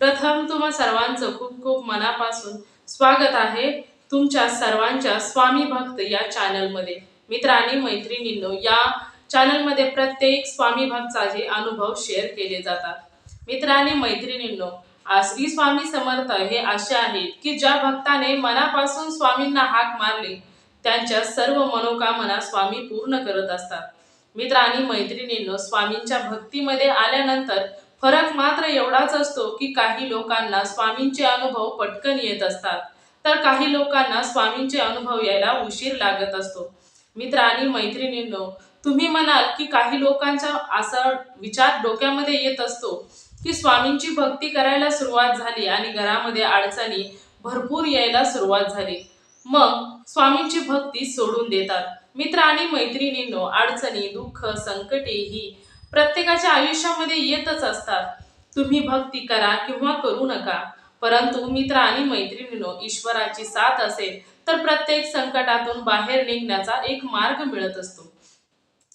प्रथम तुम्हा सर्वांचं खूप खूप मनापासून स्वागत आहे तुमच्या सर्वांच्या स्वामी भक्त या चॅनलमध्ये. मित्र आणि मैत्रिणींनो या चॅनलमध्ये प्रत्येक स्वामी भक्ताचे अनुभव शेअर केले जातात. मित्रांनी मैत्रिणींनो श्री स्वामी समर्थ हे असे आहेत की ज्या भक्ताने मनापासून स्वामींना हाक मारली त्यांच्या सर्व मनोकामना स्वामी पूर्ण करत असतात. मित्र आणि मैत्रिणींनो स्वामींच्या भक्तीमध्ये आल्यानंतर फरक मात्र एवढाच असतो की काही लोकांना स्वामींचे अनुभव पटकन येत असतात. तर काही लोकांना स्वामींचे अनुभव यायला उशीर लागत असतो. मित्र आणि मैत्रिणींनो तुम्ही म्हणाल की काही लोकांचा असा विचार डोक्यामध्ये येत असतो की स्वामींची भक्ती करायला सुरुवात झाली आणि घरामध्ये अडचणी भरपूर यायला सुरुवात झाली. मग स्वामींची भक्ती सोडून देतात. मित्र आणि मैत्रिणींनो अडचणी दुःख संकटे ही प्रत्येकाच्या आयुष्यामध्ये येतच असतात. तुम्ही भक्ती करा किंवा करू नका. परंतु मित्र आणि मैत्रिणींनो ईश्वराची साथ असेल तर प्रत्येक संकटातून बाहेर निघण्याचा एक मार्ग मिळत असतो.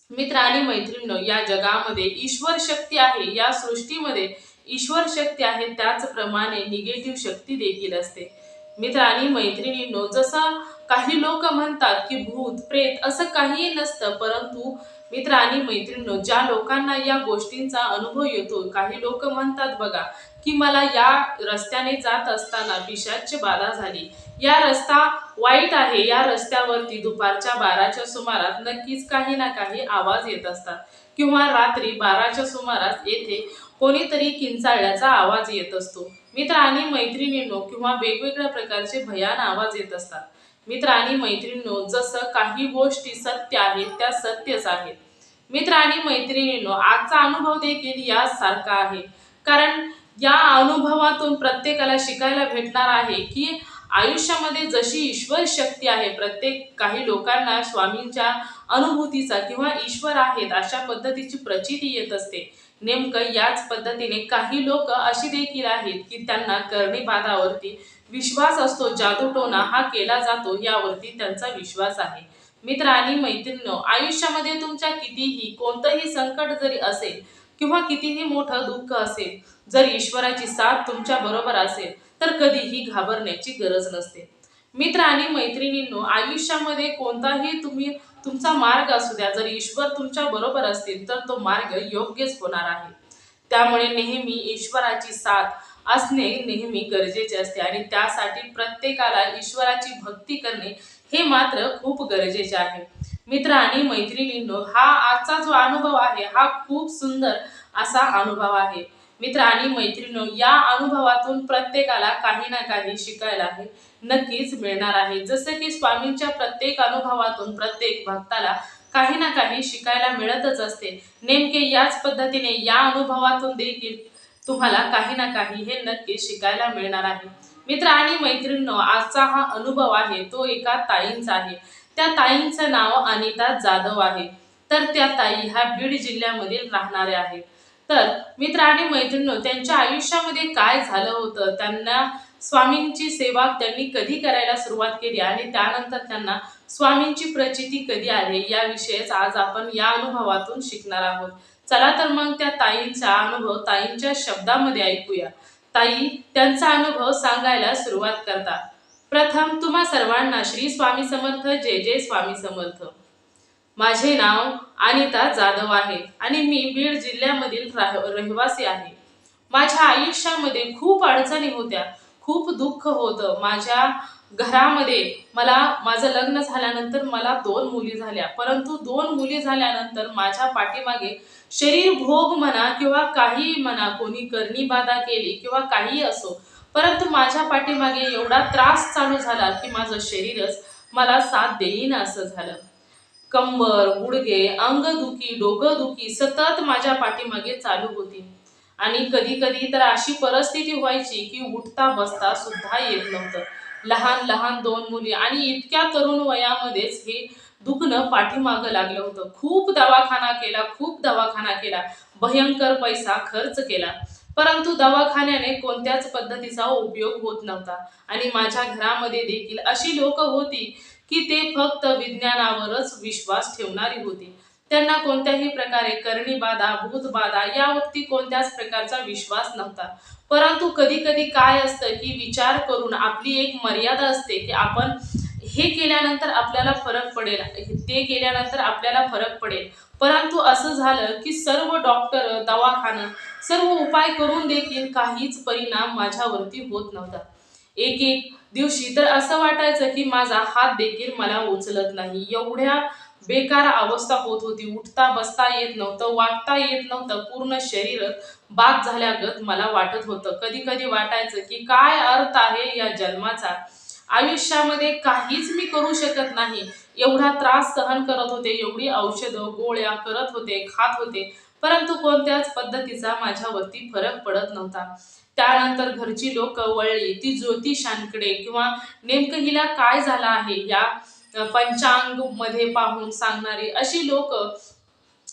मित्र आणि मैत्रिणीनो या जगामध्ये ईश्वर शक्ती आहे. या सृष्टीमध्ये ईश्वर शक्ती आहे त्याचप्रमाणे निगेटिव्ह शक्ती देखील असते. मित्र आणि मैत्रिणींनो जसं काही लोक म्हणतात की भूत प्रेत असं काहीही नसतं परंतु मित्र आणि मैत्रिणींनो ज्या लोकांना या गोष्टींचा अनुभव येतो काही लोक म्हणतात बघा की मला या रस्त्याने जात असताना पिशाची बाधा झाली. या रस्ता वाईट आहे. या रस्त्यावरती दुपारच्या बाराच्या सुमारास नक्कीच काही ना काही आवाज येत असतात. किंवा रात्री बाराच्या सुमारास येथे कोणीतरी किंचाळल्याचा आवाज येत असतो. मित्र आणि मैत्रिणींनो किंवा वेगवेगळ्या प्रकारचे भयान आवाज येत असतात. मित्र आणि मैत्रिणींनो जसं काही गोष्टी सत्य आहेत त्या सत्यच आहेत. मित्र आणि मैत्रिणींनो आजचा अनुभव देखील यासारखा आहे. कारण या अनुभवातून प्रत्येकाला शिकायला भेटणार आहे की आयुष्यामध्ये जशी ईश्वर शक्ती आहे प्रत्येक काही लोकांना स्वामींच्या अनुभूतीचा किंवा ईश्वर आहेत अशा पद्धतीची प्रचिती येत असते. नेमकं याच पद्धतीने काही लोक अशी देखील आहेत की त्यांना करणी बाधावरती विश्वास असतो जादूटोना हा केला जातो यावरती त्यांचा विश्वास आहे. मित्र आणि मैत्रिणीनो आयुष्यामध्ये तुमच्या कितीही कोणतंही संकट जरी असेल किंवा कितीही मोठं दुःख असेल जर ईश्वराची साथ तुमच्या बरोबर असेल तर कधीही घाबरण्याची गरज नसते. मित्र आणि मैत्रिणींनो आयुष्यामध्ये कोणताही तुम्ही तुमचा मार्ग असू द्या जर ईश्वर तुमच्या बरोबर असतील तर तो मार्ग योग्यच होणार आहे. त्यामुळे नेहमी ईश्वराची साथ असणे नेहमी गरजेचे असते आणि त्यासाठी प्रत्येकाला ईश्वराची भक्ती करणे हे मात्र खूप गरजेचे आहे. मित्र आणि मैत्रिणींनो हा आजचा जो अनुभव आहे हा खूप सुंदर असा अनुभव आहे. मित्र आणि मैत्रिणींनो या अनुभवातून प्रत्येकाला काही ना काही शिकायला आहे नक्कीच मिळणार आहे. जसं की स्वामींच्या प्रत्येक अनुभवातून प्रत्येक भक्ताला काही ना काही शिकायला मिळतच असते. नेमके याच पद्धतीने या अनुभवातून देखील तुम्हाला काही ना काही हे नक्की शिकायला मिळणार आहे. मित्र आणि मैत्रिणींनो आजचा हा अनुभव आहे तो एका ताईंचा आहे. त्या ताईंचं नाव अनिता जाधव आहे. तर त्या ताई ह्या बीड जिल्ह्यामधील राहणाऱ्या आहेत. तर मित्र आणि मैत्रिणींनो त्यांच्या आयुष्यामध्ये काय झालं होतं? त्यांना स्वामींची सेवा त्यांनी कधी करायला सुरुवात केली? आणि त्यानंतर त्यांना स्वामींची प्रचिती कधी आली? याविषयीच आज आपण या अनुभवातून शिकणार आहोत. चला तर मग त्या ताईंचा अनुभव ताईंच्या शब्दामध्ये ऐकूया. ताई त्यांचा अनुभव सांगायला सुरुवात करतात प्रथम तुम्हा सर्वांना श्री स्वामी समर्थ जय जय स्वामी समर्थ. माझे नाव अनिता जाधव आहे आणि मी बीड जिल्ह्यामधील रहिवासी आहे. माझ्या आयुष्यामध्ये खूप अडचणी होत्या खूप दुःख होतं. माझ्या घरामध्ये मला माझं लग्न झाल्यानंतर मला दोन मुली झाल्या. परंतु दोन मुली झाल्यानंतर माझ्या पाठीमागे शरीर भोग म्हणा किंवा काही म्हणा कोणी करणी बाधा केली किंवा काही असो परंतु माझ्या पाठीमागे एवढा त्रास चालू झाला की माझं शरीरच मला साथ देईन असं झालं. कंबर गुडघे अंगदुखी डोकंदुखी सतत माझ्या पाठीमागे चालू होती. आणि कधी कधी तर अशी परिस्थिती व्हायची की उठता बसता सुद्धा येत नव्हतं. लहान लहान दोन मुली. आणि इतक्या तरुण वयामध्येच हे दुखणं पाठीमागं लागलं होतं. खूप दवाखाना केला खूप दवाखाना केला. भयंकर पैसा खर्च केला. परंतु दवाखान्याने कोणत्याच पद्धतीचा उपयोग होत नव्हता. आणि माझ्या घरामध्ये देखील अशी लोक होती की ते फक्त विज्ञानावरच विश्वास ठेवणारी होती. त्यांना कोणत्याही प्रकारे करणी बाधा भूतबाधा यावरती कोणत्याच प्रकारचा विश्वास नव्हता. परंतु कधी कधी काय असतं की विचार करून आपली एक मर्यादा असते की आपण हे केल्यानंतर आपल्याला फरक पडेल ते केल्यानंतर आपल्याला फरक पडेल. परंतु असं झालं की सर्व डॉक्टर दवाखानं सर्व उपाय करून देखील काहीच परिणाम माझ्यावरती होत नव्हता. एक एक दिवशी तर असं वाटायचं की माझा हात देखील मला उचलत नाही. एवढ्या बेकार अवस्था होत होती. उठता बसता येत नव्हतं वागता येत नव्हतं. पूर्ण शरीर बाद झाल्यागत मला वाटत होतं. कधी कधी वाटायचं की काय अर्थ आहे या जन्माचा? आयुष्यामध्ये काहीच मी करू शकत नाही. एवढा त्रास सहन करत होते एवढी औषधं गोळ्या करत होते खात होते. परंतु कोणत्याच पद्धतीचा माझ्यावरती फरक पडत नव्हता. त्यानंतर घरची लोक वळली ती ज्योतिषांकडे किंवा नेमकं हिला काय झालं आहे या पंचांगमध्ये पाहून सांगणारी अशी लोक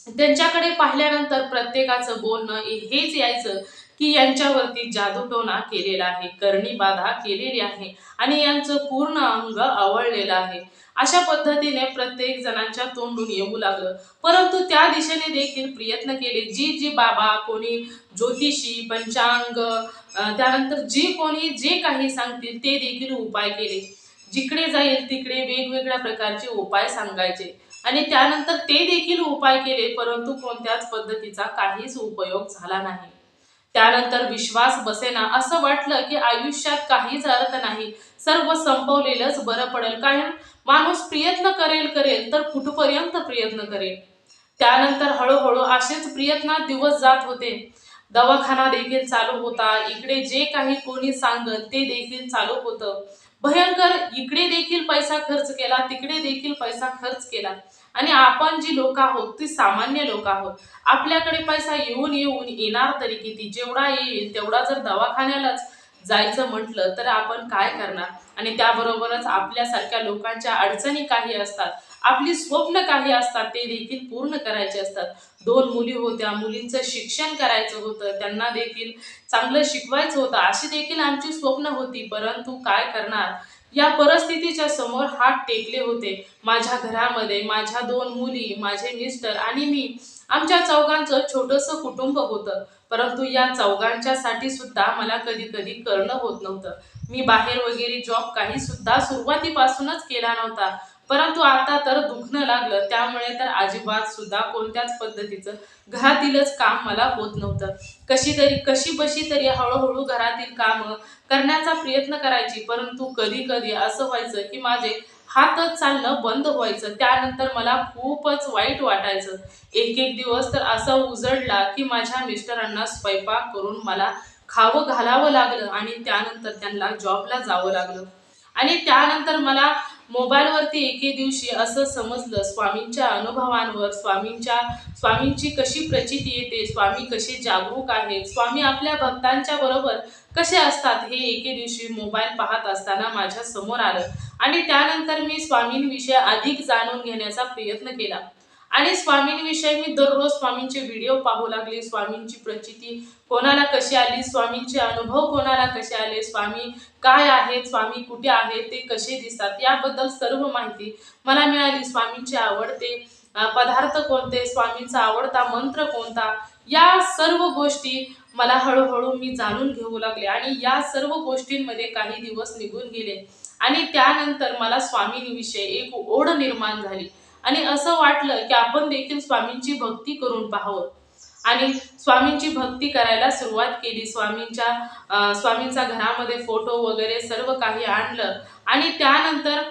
त्यांच्याकडे पाहिल्यानंतर प्रत्येकाचं बोलणं हेच यायचं की यांच्यावरती जादूटोना केलेला आहे करणी बाधा केलेली आहे आणि यांचं पूर्ण अंग आवळलेलं आहे. अशा पद्धतीने प्रत्येक जणांच्या तोंडून येऊ लागलं. परंतु त्या दिशेने देखील प्रयत्न केले. जी जी बाबा कोणी ज्योतिषी पंचांग त्यानंतर जी कोणी जे काही सांगतील ते देखील उपाय केले. जिकडे जाईल तिकडे वेगवेगळ्या प्रकारचे उपाय सांगायचे. आणि त्यानंतर ते देखील उपाय केले परंतु कोणत्याच पद्धतीचा काहीच उपयोग झाला नाही. त्यानंतर विश्वास बसेना असं वाटलं की आयुष्यात काहीच अर्थ नाही. सर्व संपवलेलंच बरं पडेल. कारण माणूस प्रयत्न करेल करेल तर कुठपर्यंत प्रयत्न करेल? त्यानंतर हळूहळू असेच प्रयत्नात दिवस जात होते. दवाखाना देखील चालू होता. इकडे जे काही कोणी सांगत ते देखील चालू होतं. भयंकर इकडे देखील पैसा खर्च केला तिकडे देखील पैसा खर्च केला. आणि आपण जी लोक आहोत ती सामान्य लोक आहोत. आपल्याकडे पैसा येऊन येऊन येणार तरी किती? जेवढा येईल तेवढा जर दवाखान्यालाच जायचं म्हटलं तर आपण काय करणार? आणि त्याबरोबरच आपल्यासारख्या लोकांच्या अडचणी काही असतात आपली स्वप्न काही असतात ते देखील पूर्ण करायचे असतात. दोन मुली होत्या मुलींचं शिक्षण करायचं होतं त्यांना देखील चांगलं शिकवायचं होतं अशी देखील आमची स्वप्न होती. परंतु काय करणार? या परिस्थितीच्या समोर हात टेकले होते. माझ्या घरामध्ये माझ्या दोन मुली माझे मिस्टर आणि मी आमच्या चौघांचं छोटंसं कुटुंब होतं परंतु या चौघांच्यासाठी सुद्धा मला कधी कधी करणं होत नव्हतं. मी बाहेर वगैरे जॉब काही सुद्धा सुरुवातीपासूनच केला नव्हता परंतु आता तर दुखणं लागलं त्यामुळे तर अजिबात सुद्धा कोणत्याच पद्धतीचं घरातीलच काम मला होत नव्हतं. कशी तरी कशी बशी तरी हळूहळू घरातील कामं करण्याचा प्रयत्न करायची परंतु कधी कधी असं व्हायचं की माझे हातच चालणं बंद व्हायचं. त्यानंतर मला खूपच वाईट वाटायचं. एक एक दिवस तर असा उजडला की माझ्या मिस्टरांना स्वयंपाक करून मला खावं घालावं लागलं आणि त्यानंतर त्यांना जॉबला जावं लागलं. आणि त्यानंतर मला मोबाईलवरती एके दिवशी असं समजलं स्वामींच्या अनुभवांवर स्वामींच्या स्वामींची कशी प्रचिती येते स्वामी कसे जागरूक आहेत स्वामी आपल्या भक्तांच्या बरोबर कसे असतात हे एके दिवशी मोबाईल पाहत असताना माझ्यासमोर आलं. आणि त्यानंतर मी स्वामींविषयी अधिक जाणून घेण्याचा प्रयत्न केला. आणि स्वामींविषयी मी दररोज स्वामींचे व्हिडिओ पाहू लागले स्वामींची प्रचिती कोणाला कशी आली स्वामींचे अनुभव कोणाला कसे आले स्वामी काय आहेत स्वामी कुठे आहेत ते कसे दिसतात याबद्दल सर्व माहिती मला मिळाली. स्वामींचे आवडते पदार्थ कोणते स्वामींचा आवडता मंत्र कोणता या सर्व गोष्टी मला हळूहळू मी जाणून घेऊ लागले आणि या सर्व गोष्टींमध्ये काही दिवस निघून गेले. आणि त्यानंतर मला स्वामींविषयी एक ओढ निर्माण झाली. आणि असं वाटलं की आपण देखील स्वामींची भक्ती करून पाहावं. आणि स्वामींची भक्ती करायला सुरुवात केली. स्वामींच्या स्वामींचा घरामध्ये फोटो वगैरे सर्व काही आणलं. आणि त्यानंतर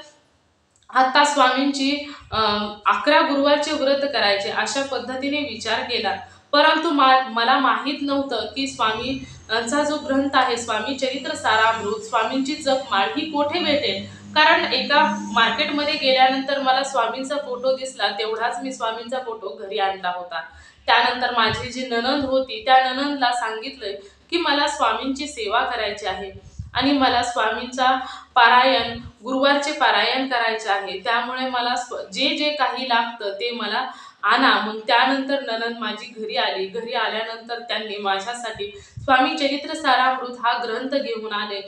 आता स्वामींची अकरा गुरुवारचे व्रत करायचे अशा पद्धतीने विचार केला. परंतु मा मला माहीत नव्हतं की स्वामींचा जो ग्रंथ आहे स्वामी चरित्र सारामृत स्वामींची जपमाळ ही कोठे भेटेल? कारण एका मार्केटमध्ये गेल्यानंतर मला स्वामींचा फोटो दिसला तेवढाच मी स्वामींचा फोटो घरी आणला होता. त्यानंतर माझी जी ननंद होती त्या ननंदला सांगितलंय की मला स्वामींची सेवा करायची आहे आणि मला स्वामींचा पारायण गुरुवारचे पारायण करायचे आहे. त्यामुळे मला स्व जे जे काही लागतं ते मला आणा मग त्यानंतर ननंद माझी घरी आली. घरी आल्यानंतर त्यांनी माझ्यासाठी स्वामी चरित्र सारामृत हा ग्रंथ घेऊन आले.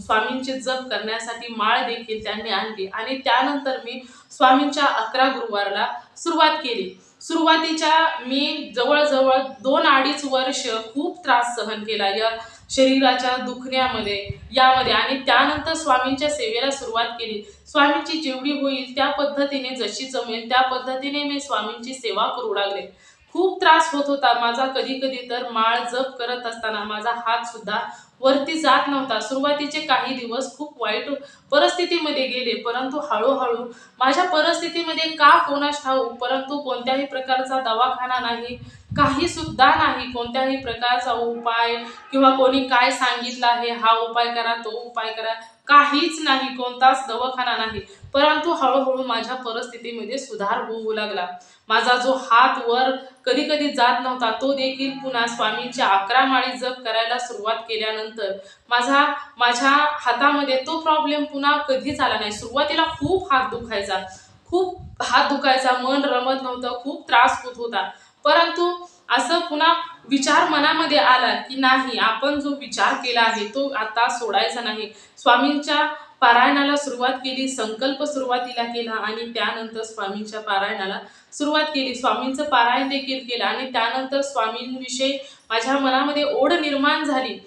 स्वामींचे जप करण्यासाठी माळ देखील त्यांनी आणली. आणि त्यानंतर मी स्वामींच्या अकरा गुरुवारला सुरुवात केली. सुरुवातीच्या मी जवळजवळ दोन अडीच वर्ष खूप त्रास सहन केला. या शरीराच्या दुखण्यामध्ये यामध्ये आणि त्यानंतर स्वामींच्या सेवेला सुरुवात केली. स्वामींची जेवढी होईल त्या पद्धतीने जशी जमेल त्या पद्धतीने मी स्वामींची सेवा करू लागले. खूप त्रास होत होता. माझा कधी कधी तर माळ जप करत असताना माझा हात सुद्धा वरती जात नव्हता. सुरुवातीचे काही दिवस खूप वाईट परिस्थितीमध्ये गेले परंतु हळूहळू माझ्या परिस्थितीमध्ये का कोणास ठाऊ परंतु कोणत्याही प्रकारचा दवाखाना नाही काही सुद्धा नाही. कोणत्याही प्रकारचा उपाय किंवा कोणी काय सांगितलं आहे हा उपाय करा तो उपाय करा. काहीच नाही कोणताच दवाखाना नाही. परंतु हळूहळू माझ्या परिस्थितीमध्ये सुधार होऊ लागला. माझा जो हात वर कधी कधी जात नव्हता तो देखील पुन्हा स्वामींच्या अकरा माळी जप करायला सुरुवात केल्यानंतर माझा माझ्या हातामध्ये तो प्रॉब्लेम पुन्हा कधीच आला नाही. सुरुवातीला खूप हात दुखायचा. खूप हात दुखायचा मन रमत नव्हतं खूप त्रास होत होता. परंतु असं पुन्हा विचार मनामध्ये आला की नाही आपण जो विचार केला आहे तो आता सोडायचा नाही. स्वामींच्या पारायणाला सुरुवात केली संकल्प सुरुवातीला केला आणि त्यानंतर स्वामींच्या पारायणाला सुरुवात केली. स्वामींचं पारायण देखील केलं आणि त्यानंतर स्वामींविषयी माझ्या मनामध्ये ओढ निर्माण झाली.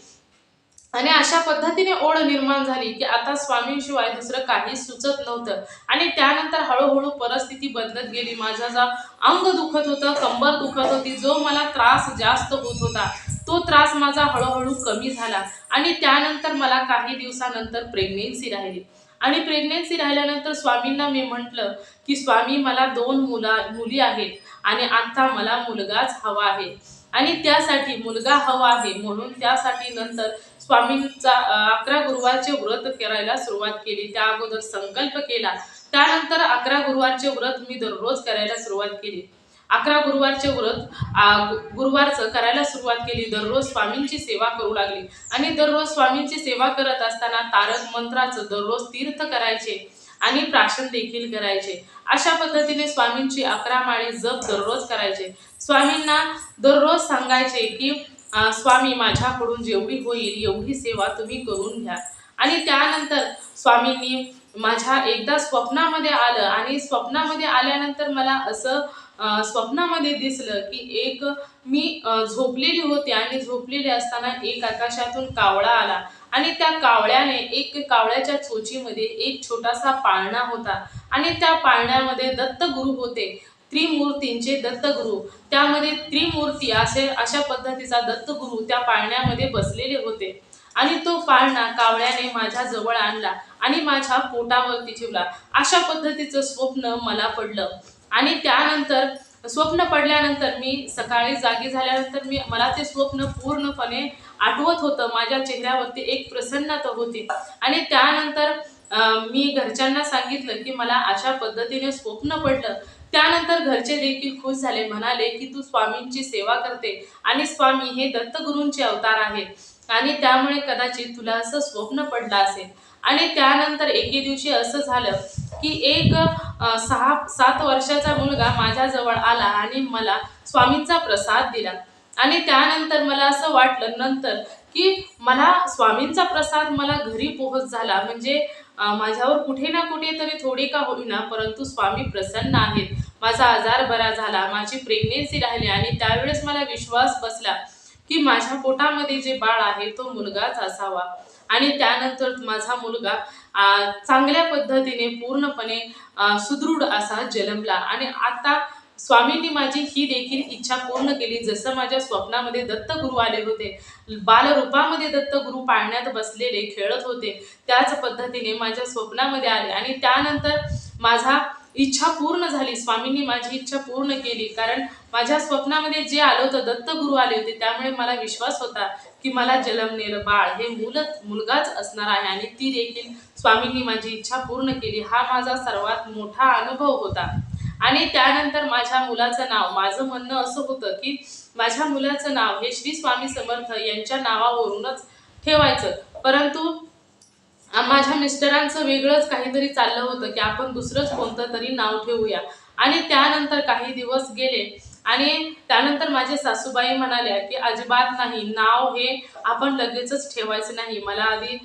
आणि अशा पद्धतीने ओढ निर्माण झाली की आता स्वामींशिवाय दुसरं काही सुचत नव्हतं. आणि त्यानंतर हळूहळू परिस्थिती बदलत गेली. माझा जा अंग दुखत होतं कंबर दुखत होती जो मला त्रास जास्त होत होता तो त्रास माझा हळूहळू कमी झाला. आणि त्यानंतर मला काही दिवसानंतर प्रेग्नेन्सी राहिली. आणि प्रेग्नेन्सी राहिल्यानंतर स्वामींना मी म्हटलं की स्वामी मला दोन मुला मुली आहेत आणि आता मला मुलगाच हवा आहे. आणि त्यासाठी मुलगा हवा आहे. म्हणून त्यासाठी नंतर स्वामींचा अकरा गुरुवारचे व्रत करायला सुरुवात केली. त्या अगोदर संकल्प केला. त्यानंतर अकरा गुरुवारचे व्रत मी दररोज करायला सुरुवात केली. अकरा गुरुवारचे व्रत गु- गुरुवारचं करायला सुरुवात केली. दररोज स्वामींची सेवा करू लागली. आणि दररोज स्वामींची सेवा करत असताना तारक मंत्राचं दररोज तीर्थ करायचे आणि प्राशन देखील करायचे. अशा पद्धतीने स्वामींची अकरा माळी जप दररोज करायचे. स्वामींना दररोज सांगायचे की स्वामी माझ्याकडून जेवढी होईल एवढी सेवा तुम्ही करून घ्या. आणि त्यानंतर स्वामींनी माझ्या एकदा स्वप्नामध्ये आलं आणि स्वप्नामध्ये आल्यानंतर मला असं स्वप्नामध्ये दिसलं की एक मी झोपलेली होते आणि झोपलेली असताना एक आकाशातून कावळा आला. आणि त्या कावळ्याने एक कावळ्याच्या चोचीमध्ये एक छोटासा पाळणा होता. आणि त्या पाळण्यामध्ये दत्तगुरु होते. त्रिमूर्तींचे दत्तगुरु. त्यामध्ये त्रिमूर्ती असे अशा पद्धतीचा दत्तगुरु त्या पाळण्यामध्ये बसलेले होते. आणि तो पाळणा कावळ्याने माझ्या जवळ आणला आणि माझ्या पोटावरती ठेवला. अशा पद्धतीचं स्वप्न मला पडलं. आणि त्यानंतर स्वप्न पडल्यानंतर मी सकाळी जागी झाल्यानंतर मी मला ते स्वप्न पूर्णपणे आठवत होतं. माझ्या चेहऱ्यावरती एक प्रसन्नता होती. आणि त्यानंतर मी घरच्यांना सांगितलं की मला अशा पद्धतीने स्वप्न पडलं. त्यानंतर घरचे देखील खुश झाले. म्हणाले की तू स्वामींची सेवा करते आणि स्वामी हे दत्तगुरूंचे अवतार आहेत आणि त्यामुळे कदाचित तुला असं स्वप्न पडलं असेल. आणि त्यानंतर एके दिवशी असं झालं की एक सहा सात वर्षाचा मुलगा माझ्याजवळ आला आणि मला स्वामींचा प्रसाद दिला. आणि त्यानंतर मला असं वाटलं नंतर की मला स्वामींचा प्रसाद मला घरी पोहोच झाला. म्हणजे माझ्यावर कुठे ना कुठे तरी थोडी का होईना परंतु स्वामी प्रसन्न आहेत. माझा आजार बरा झाला माझी प्रेग्नेन्सी राहिली आणि त्यावेळेस मला विश्वास बसला की माझ्या पोटामध्ये जे बाळ आहे तो मुलगाच असावा. आणि त्यानंतर माझा मुलगा चांगल्या पद्धतीने पूर्णपणे सुदृढ असा जन्मला. आणि आता स्वामींनी माझी ही देखील इच्छा पूर्ण केली. जसं माझ्या स्वप्नामध्ये दत्तगुरू आले होते बालरूपामध्ये दत्तगुरू पाळण्यात बसलेले खेळत होते त्याच पद्धतीने माझ्या स्वप्नामध्ये आले. आणि त्यानंतर माझा इच्छा पूर्ण झाली. स्वामींनी माझी इच्छा पूर्ण केली. कारण माझ्या स्वप्नामध्ये जे आलं होतं दत्तगुरू आले होते त्यामुळे मला विश्वास होता की मला जलमनेर बाळ. हे मुल मुलगाच असणार आहे आणि ती देखील स्वामींनी माझी इच्छा पूर्ण केली. हा माझा सर्वात मोठा अनुभव होता. आणि त्यानंतर माझ्या मुलाचं नाव माझं म्हणणं असं होतं की माझ्या मुलाचं नाव हे श्री स्वामी समर्थ यांच्या नावावरूनच ठेवायचं. परंतु माझ्या मिस्टरांचं वेगळंच काहीतरी चाललं होतं की आपण दुसरंच कोणतं तरी नाव ठेवूया. आणि त्यानंतर काही दिवस गेले आणि त्यानंतर माझे सासूबाई म्हणाल्या की अजिबात नाही नाव हे आपण लगेचच ठेवायचं नाही. मला आधी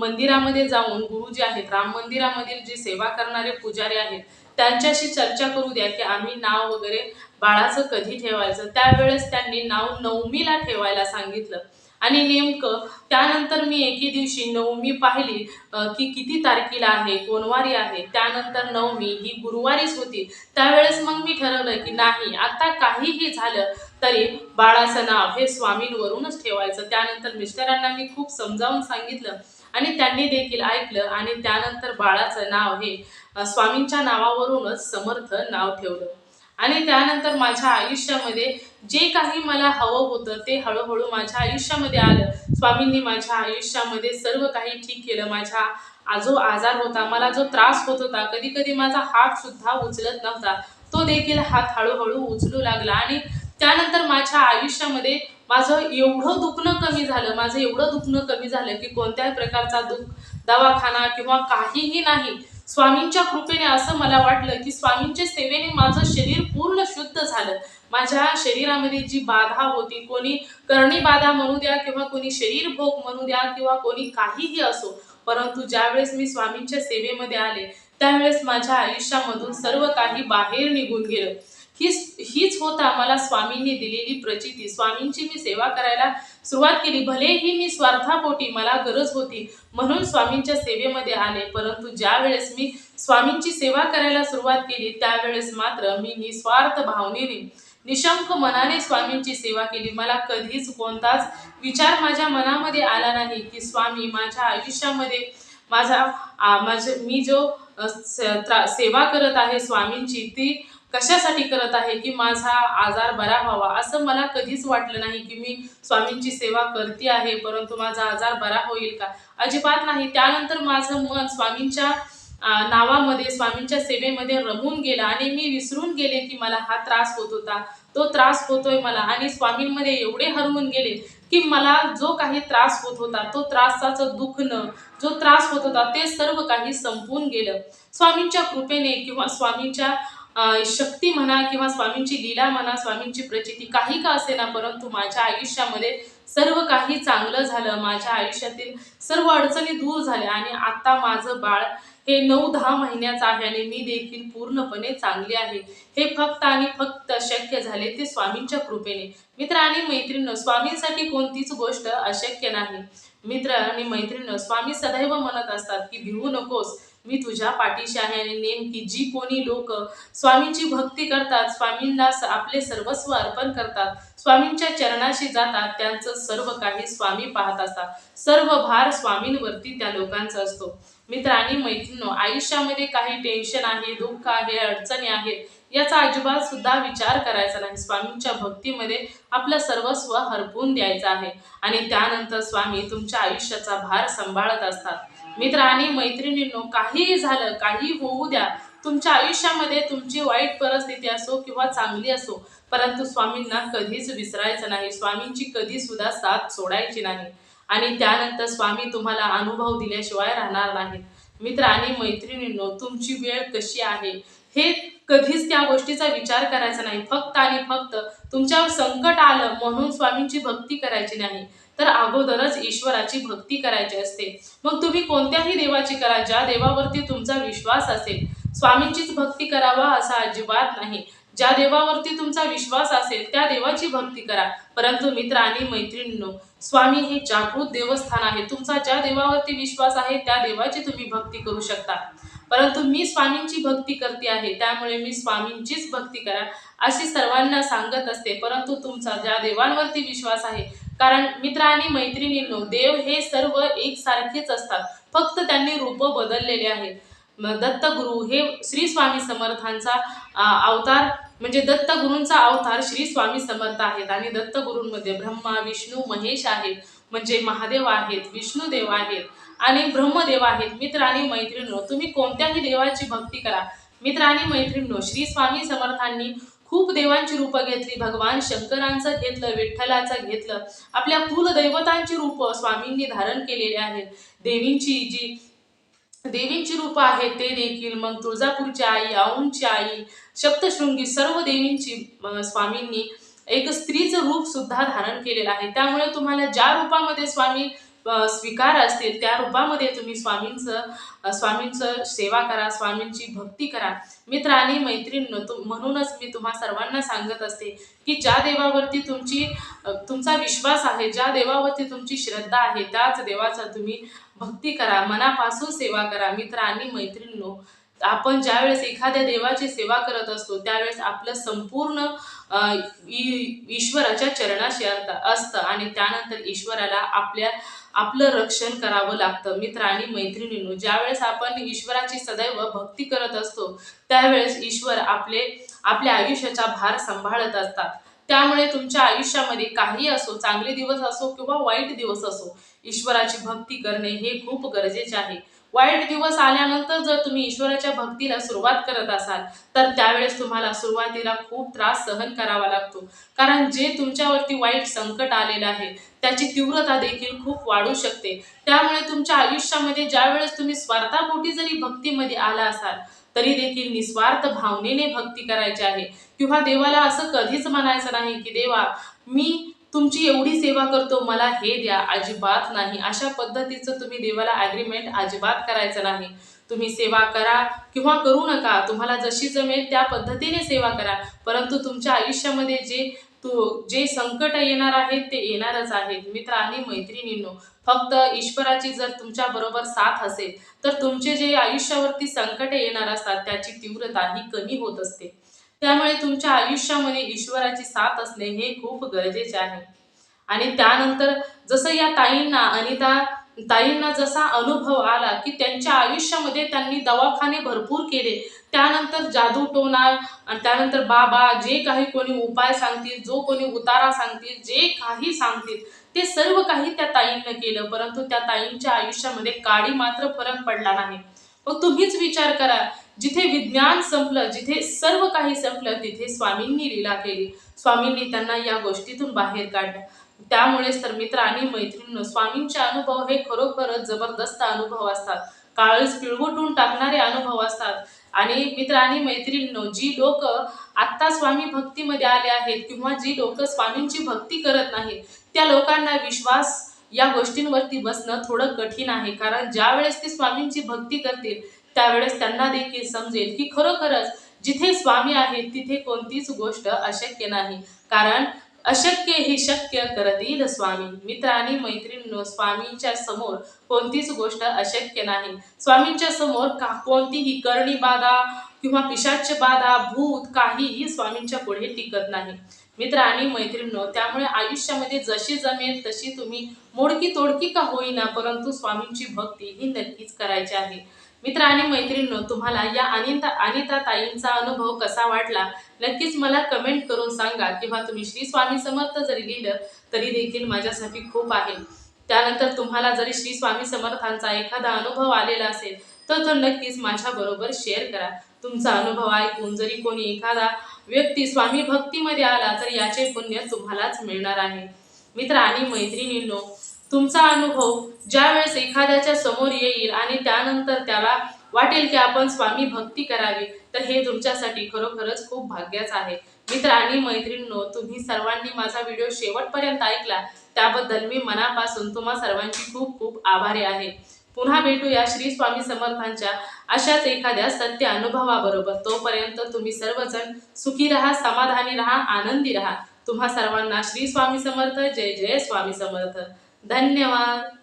मंदिरामध्ये जाऊन गुरुजी आहेत. राम मंदिरामधील जे सेवा करणारे पुजारी आहेत त्यांच्याशी चर्चा करू द्या की आम्ही नाव वगैरे बाळाचं कधी ठेवायचं? त्यावेळेस त्यांनी नाव नवमीला ठेवायला सांगितलं. आणि नेमकं त्यानंतर मी एके दिवशी नवमी पाहिली की किती तारखेला आहे कोणवारी आहे त्यानंतर नवमी ही गुरुवारीच होती. त्यावेळेस मग मी ठरवलं की नाही आता काहीही झालं तरी बाळाचं नाव हे स्वामींवरूनच ठेवायचं. त्यानंतर मिस्टरांना मी खूप समजावून सांगितलं आणि त्यांनी देखील ऐकलं आणि त्यानंतर बाळाचं नाव हे स्वामींच्या नावावरूनच समर्थ नाव ठेवलं. आणि त्यानंतर माझ्या आयुष्यामध्ये जे काही मला हवं होतं ते हळूहळू माझ्या आयुष्यामध्ये आलं. स्वामींनी माझ्या आयुष्यामध्ये सर्व काही ठीक केलं. माझ्या जो आजार होता मला जो त्रास होत होता कधी कधी माझा हात सुद्धा उचलत नव्हता. तो देखील हात हळूहळू उचलू लागला आणि त्यानंतर माझ्या आयुष्यामध्ये माझं एवढं दुखणं कमी झालं माझं एवढं दुखणं कमी झालं की कोणत्याही प्रकारचा दुख दवाखाना किंवा काहीही नाही स्वामींच्या कृपेने असं मला वाटलं की स्वामींच्या सेवेने माझं शरीर पूर्ण शुद्ध झालं. माझ्या शरीरामध्ये जी बाधा होती कोणी करणी बाधा म्हणू द्या किंवा कोणी शरीर भोग म्हणू द्या किंवा कोणी काहीही असो परंतु ज्यावेळेस मी स्वामींच्या सेवेमध्ये आले त्यावेळेस माझ्या आयुष्यामधून सर्व काही बाहेर निघून गेलं. हीच हीच होता मला स्वामींनी दिलेली प्रचिती. स्वामींची मी सेवा करायला सुरुवात केली. भलेही मी स्वार्थापोटी मला गरज होती म्हणून स्वामींच्या सेवेमध्ये आले. परंतु ज्या वेळेस मी स्वामींची सेवा करायला सुरुवात केली त्यावेळेस मात्र मी निस्वार्थ भावनेने निशंक मनाने स्वामींची सेवा केली. मला कधीच कोणताच विचार माझ्या मनामध्ये आला नाही की स्वामी माझ्या आयुष्यामध्ये माझा आ, माझे मी जो सेवा करत आहे स्वामींची ती कशासाठी करत आहे की माझा आजार बरा व्हावा? असं मला कधीच वाटलं नाही की मी स्वामींची सेवा करते आहे परंतु माझा आजार बरा होईल का? अजिबात नाही. त्यानंतर माझं मन स्वामींच्या नावामध्ये स्वामींच्या सेवेमध्ये रमून गेला आणि मी विसरून गेले की मला हा त्रास होत होता. तो त्रास होतोय मला आणि स्वामींमध्ये एवढे हरवून गेले की मला जो काही त्रास होत होता तो त्रासाचं दुखणं जो त्रास होत होता ते सर्व काही संपून गेलं. स्वामींच्या कृपेने किंवा स्वामींच्या शक्ती म्हणा किंवा स्वामींची लीला म्हणा स्वामींची प्रचिती काही का असेना परंतु माझ्या आयुष्यामध्ये सर्व काही चांगलं झालं. माझ्या आयुष्यातील सर्व अडचणी दूर झाल्या आणि आता माझं बाळ हे नऊ दहा महिन्याचं आहे आणि मी देखील पूर्णपणे चांगली आहे. हे फक्त आणि फक्त शक्य झाले ते स्वामींच्या कृपेने. मित्र आणि मैत्रिणी स्वामींसाठी कोणतीच गोष्ट अशक्य नाही. मित्र आणि मैत्रिणी स्वामी सदैव म्हणत असतात की भिवू नकोस मी तुझ्या पाठीशी आहे आणि नेमकी जी कोणी लोक स्वामींची भक्ती करतात स्वामींना आपले सर्वस्व अर्पण करतात स्वामींच्या चरणाशी जातात त्यांचं सर्व काही स्वामी पाहत असतात. सर्व भार स्वामींवरती त्या लोकांचा असतो. मित्र आणि मैत्रिणी आयुष्यामध्ये काही टेन्शन आहे दुःख आहे अडचणी आहेत याचा अजिबात सुद्धा विचार करायचा नाही. स्वामींच्या भक्तीमध्ये आपलं सर्वस्व हरपून द्यायचं आहे. आणि त्यानंतर स्वामी तुमच्या आयुष्याचा भार सांभाळत असतात. मित्र आणि मैत्रिणींनो काहीही झालं काही होऊ द्या. तुमच्या आयुष्यामध्ये तुमची वाईट परिस्थिती असो किंवा चांगली असो परंतु स्वामींना कधीच विसरायचं नाही. स्वामींची कधी सुद्धा साथ सोडायची नाही. आणि त्यानंतर स्वामी तुम्हाला अनुभव दिल्याशिवाय राहणार नाही मित्र आणि मैत्रिणींनो तुमची वेळ कशी आहे? हे कधीच त्या गोष्टीचा विचार करायचा नाही. फक्त आणि फक्त तुमच्यावर संकट आलं म्हणून स्वामींची भक्ती करायची नाही तर अगोदरच ईश्वराची भक्ती करायची असते. मग तुम्ही कोणत्याही देवाची करा ज्या देवावरती तुमचा विश्वास असेल. स्वामींचीच भक्ती करावा असा अजिबात नाही. ज्या देवावरती तुमचा विश्वास असेल त्या देवाची भक्ती करा. परंतु मित्र आणि मैत्रिणींनो स्वामी हे जागृत देवस्थान आहे. तुमचा ज्या देवावरती विश्वास आहे त्या देवाची तुम्ही भक्ती करू शकता. परंतु मी स्वामींची भक्ती करते आहे त्यामुळे मी स्वामींचीच भक्ती करा. अशी सर्वांना सांगत असते परंतु तुमचा ज्या देवांवरती विश्वास आहे कारण मित्र आणि मैत्रिणींनो देव हे सर्व एकसारखेच असतात फक्त त्यांनी रूप बदललेले आहेत. दत्तगुरु हे श्री स्वामी समर्थांचा अवतार म्हणजे दत्तगुरूंचा अवतार श्री स्वामी समर्थ आहेत आणि दत्तगुरूंमध्ये ब्रह्मा विष्णू महेश आहेत म्हणजे महादेव आहेत विष्णुदेव आहेत आणि ब्रह्मदेव आहेत. मित्र आणि मैत्रिणींनो तुम्ही कोणत्याही देवाची भक्ती करा. मित्र आणि मैत्रिणींनो श्री स्वामी समर्थांनी खूप देवांची रूपं घेतली भगवान शंकरांचं घेतलं विठ्ठलाचं घेतलं. आपल्या कुलदैवतांची रूपं स्वामींनी धारण केलेली आहेत. देवींची जी देवींची रूपं आहेत ते देखील मग तुळजापूरची आई औंची आई सप्तशृंगी सर्व देवींची स्वामींनी एक स्त्रीचं रूप सुद्धा धारण केलेलं आहे. त्यामुळे तुम्हाला ज्या रूपामध्ये स्वामी स्वीकार असतील त्या रूपामध्ये तुम्ही स्वामींचं स्वामींचं सेवा करा स्वामींची भक्ती करा. मित्र आणि मैत्रीण तु म्हणूनच मी तुम्हा सर्वांना सांगत असते की ज्या देवावरती तुमची तुमचा विश्वास आहे ज्या देवावरती तुमची श्रद्धा आहे त्याच देवाचा तुम्ही भक्ती करा मनापासून सेवा करा. मित्र आणि मैत्रिणींनो आपण ज्यावेळेस एखाद्या देवाची सेवा करत असतो त्यावेळेस आपलं संपूर्ण ईश्वराच्या चरणाशी अर्थ असतं. आणि त्यानंतर ईश्वराला आपल्या आपलं रक्षण करावं लागतं. मित्र आणि मैत्रिणींनो ज्यावेळेस आपण ईश्वराची सदैव भक्ती करत असतो त्यावेळेस ईश्वर आपले आपल्या आयुष्याचा भार सांभाळत असतात. त्यामुळे तुमच्या आयुष्यामध्ये काही असो चांगले दिवस असो किंवा वाईट दिवस असो ईश्वराची भक्ती करणे हे खूप गरजेचे आहे. वाईट दिवस आल्यानंतर जर तुम्ही ईश्वराच्या भक्तीला सुरुवात करत असाल तर त्यावेळेस तुम्हाला सुरुवातीला खूप त्रास सहन करावा लागतो. कारण जे तुमच्यावरती वाईट संकट आलेलं आहे त्याची तीव्रता देखील खूप वाढू शकते. त्यामुळे तुमच्या आयुष्यामध्ये ज्यावेळेस तुम्ही स्वार्थापोटी जरी भक्तीमध्ये आला असाल तरी देखील निस्वार्थ भावनेने भक्ती करायची आहे. किंवा देवाला असं कधीच म्हणायचं नाही की देवा मी तुमची एवढी सेवा करतो मला हे द्या अजिबात नाही. अशा पद्धतीचं तुम्ही देवाला ॲग्रीमेंट अजिबात करायचं नाही. तुम्ही सेवा करा किंवा करू नका. तुम्हाला जशी जमेल त्या पद्धतीने सेवा करा. परंतु तुमच्या आयुष्यामध्ये जे तू जे संकट येणार आहेत ते येणारच आहेत. मित्र आणि मैत्रिणींनो फक्त ईश्वराची जर तुमच्या बरोबर साथ असेल तर तुमचे जे आयुष्यावरती संकट येणार असतात त्याची तीव्रता ही कमी होत असते. त्यामुळे तुमच्या आयुष्यामध्ये ईश्वराची साथ असणे हे खूप गरजेचे आहे. आणि त्यानंतर जसं या ताईंना अनिता ताईंना जसा अनुभव आला की त्यांच्या आयुष्यामध्ये त्यांनी दवाखाने भरपूर केले. त्यानंतर जादू टोणार आणि त्यानंतर बाबा जे काही कोणी उपाय सांगतील जो कोणी उतारा सांगतील जे काही सांगतील ते सर्व काही त्या ताईंनं केलं. परंतु त्या ताईंच्या आयुष्यामध्ये काडी मात्र फरक पडला नाही. मग तुम्हीच विचार करा जिथे विज्ञान संपलं जिथे सर्व काही संपलं तिथे स्वामींनी लीला केली. स्वामींनी त्यांना या गोष्टीतून बाहेर काढलं. त्यामुळेच तर मित्र आणि मैत्रिणींनो स्वामींचे अनुभव हे खरोखरच जबरदस्त अनुभव असतात. काळीच पिळवटून टाकणारे अनुभव असतात. आणि मित्र आणि मैत्रिणींनो जी लोक आत्ता स्वामी भक्तीमध्ये आले आहेत किंवा जी लोक स्वामींची भक्ती करत नाहीत त्या लोकांना विश्वास या गोष्टींवरती बसणं थोडं कठीण आहे. कारण ज्या वेळेस ते स्वामींची भक्ती करतील त्यावेळेस त्यांना देखील समजेल की खरोखरच जिथे स्वामी आहेत तिथे कोणतीच गोष्ट अशक्य नाही. कारण अशक्य हे शक्य करतील स्वामी. मित्र आणि मैत्रिणींनो स्वामींच्या समोर कोणतीच गोष्ट अशक्य नाही. स्वामींच्या समोर का कोणतीही करणी बाधा किंवा पिशाच्य बाधा भूत काहीही स्वामींच्या पुढे टिकत नाही. मित्र आणि मैत्रिणींनो त्यामुळे आयुष्यामध्ये जशी जमेल तशी तुम्ही मोडकी तोडकी का होईना परंतु स्वामींची भक्ती ही नक्कीच करायची आहे. मित्र आणि मैत्रिणींनो तुम्हाला या अनिता अनिता ताईंचा अनुभव कसा वाटला? नक्कीच मला कमेंट करून सांगा किंवा तुम्ही श्री स्वामी समर्थ जरी लिहिलं तरी देखील माझ्यासाठी खूप आहे. त्यानंतर तुम्हाला जरी श्री स्वामी समर्थांचा एखादा अनुभव आलेला असेल तर तो नक्कीच माझ्याबरोबर शेअर करा. तुमचा अनुभव ऐकून जरी कोणी एखादा व्यक्ती स्वामी भक्तीमध्ये आला तर याचे पुण्य तुम्हालाच मिळणार आहे. मित्र आणि मैत्रिणींनो तुमचा अनुभव ज्यावेळेस एखाद्याच्या समोर येईल आणि त्यानंतर त्याला वाटेल की आपण स्वामी भक्ती करावी तर हे तुमच्यासाठी खरोखरच खूप भाग्याच आहे. मित्र आणि मैत्रिणींनो तुम्ही सर्वांनी माझा व्हिडिओ शेवटपर्यंत ऐकला. त्याबद्दल मी मनापासून तुम्हा सर्वांची खूप खूप आभारी आहे. पुन्हा भेटूया श्री स्वामी समर्थांच्या अशाच एखाद्या सत्य अनुभवाबरोबर. तोपर्यंत तुम्ही सर्वजण सुखी राहा समाधानी राहा आनंदी राहा. तुम्हा सर्वांना श्री स्वामी समर्थ जय जय स्वामी समर्थ. धन्यवाद.